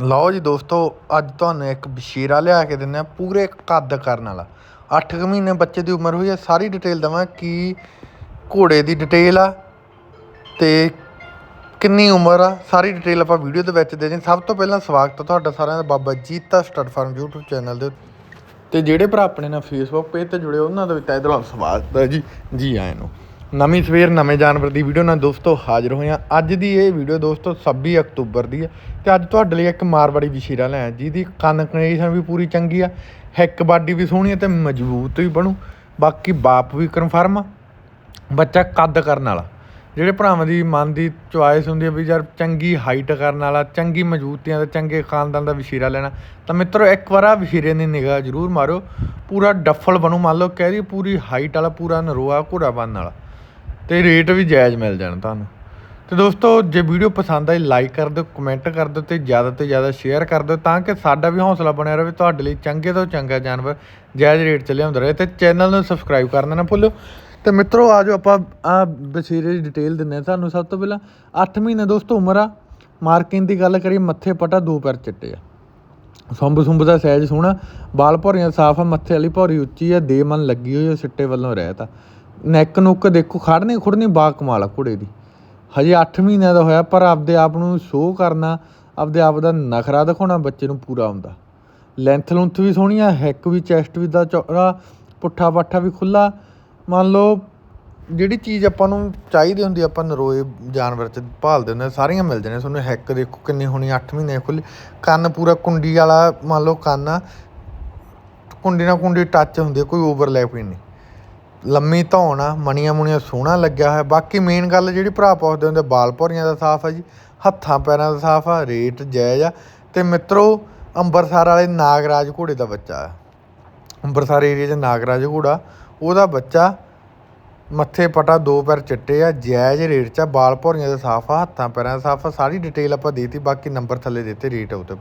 ਲਓ ਜੀ ਦੋਸਤੋ, ਅੱਜ ਤੁਹਾਨੂੰ ਇੱਕ ਬਸ਼ੀਰਾ ਲਿਆ ਕੇ ਦਿੰਦੇ ਆ ਪੂਰੇ ਕੱਦ ਕਰਨ ਵਾਲਾ। 8 ਕੁ ਮਹੀਨੇ ਬੱਚੇ ਦੀ ਉਮਰ ਹੋਈ ਹੈ, ਸਾਰੀ ਡਿਟੇਲ ਦਵਾਂ ਕੀ ਘੋੜੇ ਦੀ ਡਿਟੇਲ ਆ ਤੇ ਕਿੰਨੀ ਉਮਰ ਆ, ਸਾਰੀ ਡਿਟੇਲ ਆਪਾਂ ਵੀਡੀਓ ਦੇ ਵਿੱਚ ਦੇ ਦੇ ਸਭ ਤੋਂ ਪਹਿਲਾਂ ਸਵਾਗਤ ਹੈ ਤੁਹਾਡਾ ਸਾਰਿਆਂ ਦਾ, Baba Jeeta stud farm YouTube channel ਦੇ ਉੱਤੇ। ਤੇ ਜਿਹੜੇ ਭਰਾ ਆਪਣੇ ਨਾਲ ਫੇਸਬੁੱਕ ਪੇਜ ਤੇ ਜੁੜੇ, ਉਹਨਾਂ ਦਾ ਵੀ ਤਹਿ ਦਿਲੋਂ ਸਵਾਗਤ ਹੈ ਜੀ। ਜੀ ਆਇਆਂ ਨੂੰ। ਨਵੀਂ ਸਵੇਰ, ਨਵੇਂ ਜਾਨਵਰ ਦੀ ਵੀਡੀਓ ਨਾਲ ਦੋਸਤੋ ਹਾਜ਼ਰ ਹੋਏ ਹਾਂ। ਅੱਜ ਦੀ ਇਹ ਵੀਡੀਓ ਦੋਸਤੋ 26 ਅਕਤੂਬਰ ਦੀ ਹੈ ਤੇ ਅੱਜ ਤੁਹਾਡੇ ਲਈ ਇੱਕ ਮਾਰਵਾੜੀ ਵਿਸ਼ੀਰਾ ਆ ਜਿਹਦੀ ਕੰਨ ਕੰਡੀਸ਼ਨ ਵੀ ਪੂਰੀ ਚੰਗੀ ਆ, ਹਿੱਕ ਬਾਡੀ ਵੀ ਸੋਹਣੀ ਹੈ ਤੇ ਮਜ਼ਬੂਤ ਵੀ ਬਣੂ, ਬਾਕੀ ਬਾਪ ਵੀ ਕਨਫਰਮ ਆ, ਬੱਚਾ ਕੱਦ ਕਰਨ ਵਾਲਾ। ਜਿਹੜੇ ਭਰਾਵਾਂ ਦੀ ਮਨ ਦੀ ਚੁਆਇਸ ਹੁੰਦੀ ਹੈ ਵੀ ਯਾਰ ਚੰਗੀ ਹਾਈਟ ਕਰਨ ਵਾਲਾ, ਚੰਗੀ ਮਜ਼ਬੂਤੀਆਂ ਦਾ ਚੰਗੇ ਖਾਨਦਾਨ ਦਾ ਵਸ਼ੀਰਾ ਲੈਣਾ, ਤਾਂ ਮਿੱਤਰੋ ਇੱਕ ਵਾਰ ਆ ਵਸ਼ੀਰੇ ਦੀ ਨਿਗਾਹ ਜ਼ਰੂਰ ਮਾਰੋ ਪੂਰਾ ਡੱਫਲ ਬਣੂ ਮੰਨ ਲਓ, ਕਹਿ ਰਹੀ ਪੂਰੀ ਹਾਈਟ ਵਾਲਾ, ਪੂਰਾ ਨਰੋਆ ਘੋੜਾ ਬਣਨ ਵਾਲਾ। ਤੇ ਰੇਟ ਵੀ ਜਾਇਜ਼ ਮਿਲ ਜਾਣ ਤੁਹਾਨੂੰ। ਤੇ ਦੋਸਤੋ, ਜੇ ਵੀਡੀਓ ਪਸੰਦ ਆਈ ਲਾਈਕ ਕਰ ਦਿਓ ਕਮੈਂਟ ਕਰ ਦਿਓ ਤੇ ਜ਼ਿਆਦਾ ਤੋਂ ਜ਼ਿਆਦਾ ਸ਼ੇਅਰ ਕਰ ਦਿਓ ਤਾਂ ਕਿ ਸਾਡਾ ਵੀ ਹੌਸਲਾ ਬਣਿਆ ਰਹੇ, ਤੁਹਾਡੇ ਲਈ ਚੰਗੇ ਤੋਂ ਚੰਗਾ ਜਾਨਵਰ ਜਾਇਜ਼ ਰੇਟ 'ਚ ਲਿਆਉਂਦਾ ਰਹੇ ਤੇ ਚੈਨਲ ਨੂੰ ਸਬਸਕ੍ਰਾਈਬ ਕਰਨਾ ਨਾ ਭੁੱਲਿਓ ਤੇ ਮਿੱਤਰੋ ਆਜੋ ਆਪਾਂ, ਆ ਬਸ਼ੀਰੇ ਦੀ ਡਿਟੇਲ ਦਿੰਨੇ ਆ ਤੁਹਾਨੂੰ ਸਭ ਤੋਂ ਪਹਿਲਾਂ। 8 ਮਹੀਨੇ ਦੋਸਤੋ ਉਮਰ ਆ ਮਾਰਕਿੰਗ ਦੀ ਗੱਲ ਕਰੀਏ, ਮੱਥੇ ਪਟਾ ਦੋ ਪੈਰ ਚਿੱਟੇ ਆ। ਸੁੰਬ ਸੁੰਬ ਦਾ ਸਾਈਜ਼ ਸੋਹਣਾ, ਬਾਲ ਭੌਰੀਆਂ ਸਾਫ਼ ਆ, ਮੱਥੇ ਵਾਲੀ ਭੌਰੀ ਉੱਚੀ ਆ, ਦੇ ਮਨ ਲੱਗੀ ਹੋਈ ਆ, ਸਿੱਟੇ ਵੱਲੋਂ ਰਹਿਤ ਆ। ਨੈਕ ਨੁੱਕ ਦੇਖੋ ਖੜਨੀ ਖੁੜਨੀ ਬਾ ਕਮਾਲ ਆ ਘੋੜੇ ਦੀ। ਹਜੇ 8 ਮਹੀਨਿਆਂ ਦਾ ਹੋਇਆ, ਪਰ ਆਪਦੇ ਆਪ ਨੂੰ ਸ਼ੋਅ ਕਰਨਾ, ਆਪਦੇ ਆਪ ਦਾ ਨਖਰਾ ਦਿਖਾਉਣਾ ਬੱਚੇ ਨੂੰ ਪੂਰਾ ਆਉਂਦਾ। ਲੈਂਥ ਲੁੰਥ ਵੀ ਸੋਹਣੀ ਆ ਹੈਕ ਵੀ ਚੈਸਟ ਵੀ ਦਾ ਚੌੜਾ, ਪੁੱਠਾ ਪਾਠਾ ਵੀ ਖੁੱਲਾ ਮੰਨ ਲਓ, ਜਿਹੜੀ ਚੀਜ਼ ਆਪਾਂ ਨੂੰ ਚਾਹੀਦੀ ਹੁੰਦੀ ਆਪਾਂ ਨਰੋਏ ਜਾਨਵਰ ਚ ਭਾਲਦੇ ਹੁੰਦੇ ਸਾਰੀਆਂ ਮਿਲ ਜਾਂਦੀਆਂ। ਤੁਹਾਨੂੰ ਹੈਕ ਦੇਖੋ ਕਿੰਨੀ ਹੋਣੀ 8 ਮਹੀਨੇ ਖੁੱਲੀ ਕੰਨ ਪੂਰਾ ਕੁੰਡੀ ਵਾਲਾ, ਮੰਨ ਲਓ ਕੰਨ ਆ, ਕੁੰਡੀ ਨਾਲ ਕੁੰਡੀ ਟੱਚ ਹੁੰਦੀ ਕੋਈ ਓਵਰਲੈਪ ਹੀ ਨਹੀਂ। ਲੰਮੀ ਧੌਣ ਆ, ਮਣੀਆਂ ਮੁਣੀਆਂ ਸੋਹਣਾ ਲੱਗਿਆ ਹੋਇਆ। ਬਾਕੀ ਮੇਨ ਗੱਲ ਜਿਹੜੀ ਭਰਾ ਪੁੱਛਦੇ ਹੁੰਦੇ, ਬਾਲ ਭੌਰੀਆਂ ਦਾ ਸਾਫ਼ ਆ ਜੀ, ਹੱਥਾਂ ਪੈਰਾਂ ਦਾ ਸਾਫ਼ ਆ, ਰੇਟ ਜਾਇਜ਼ ਆ। ਤੇ ਮਿੱਤਰੋ, ਅੰਬਰਸਰ ਵਾਲੇ ਨਾਗਰਾਜ ਘੋੜੇ ਦਾ ਬੱਚਾ ਆ। ਅੰਬਰਸਰ ਏਰੀਆ 'ਚ ਨਾਗਰਾਜ ਘੋੜਾ, ਉਹਦਾ ਬੱਚਾ ਮੱਥੇ ਪਟਾ, ਦੋ ਪੈਰ ਚਿੱਟੇ ਆ, ਜਾਇਜ਼ ਰੇਟ 'ਚ ਆ। ਬਾਲ ਭੌਰੀਆਂ ਦਾ ਸਾਫ਼ ਆ, ਹੱਥਾਂ ਪੈਰਾਂ ਦਾ ਸਾਫ਼ ਆ, ਸਾਰੀ ਡਿਟੇਲ ਆਪਾਂ ਦੇਤੀ, ਬਾਕੀ ਨੰਬਰ ਥੱਲੇ ਦਿੱਤੇ ਰੇਟ ਉਹਦੇ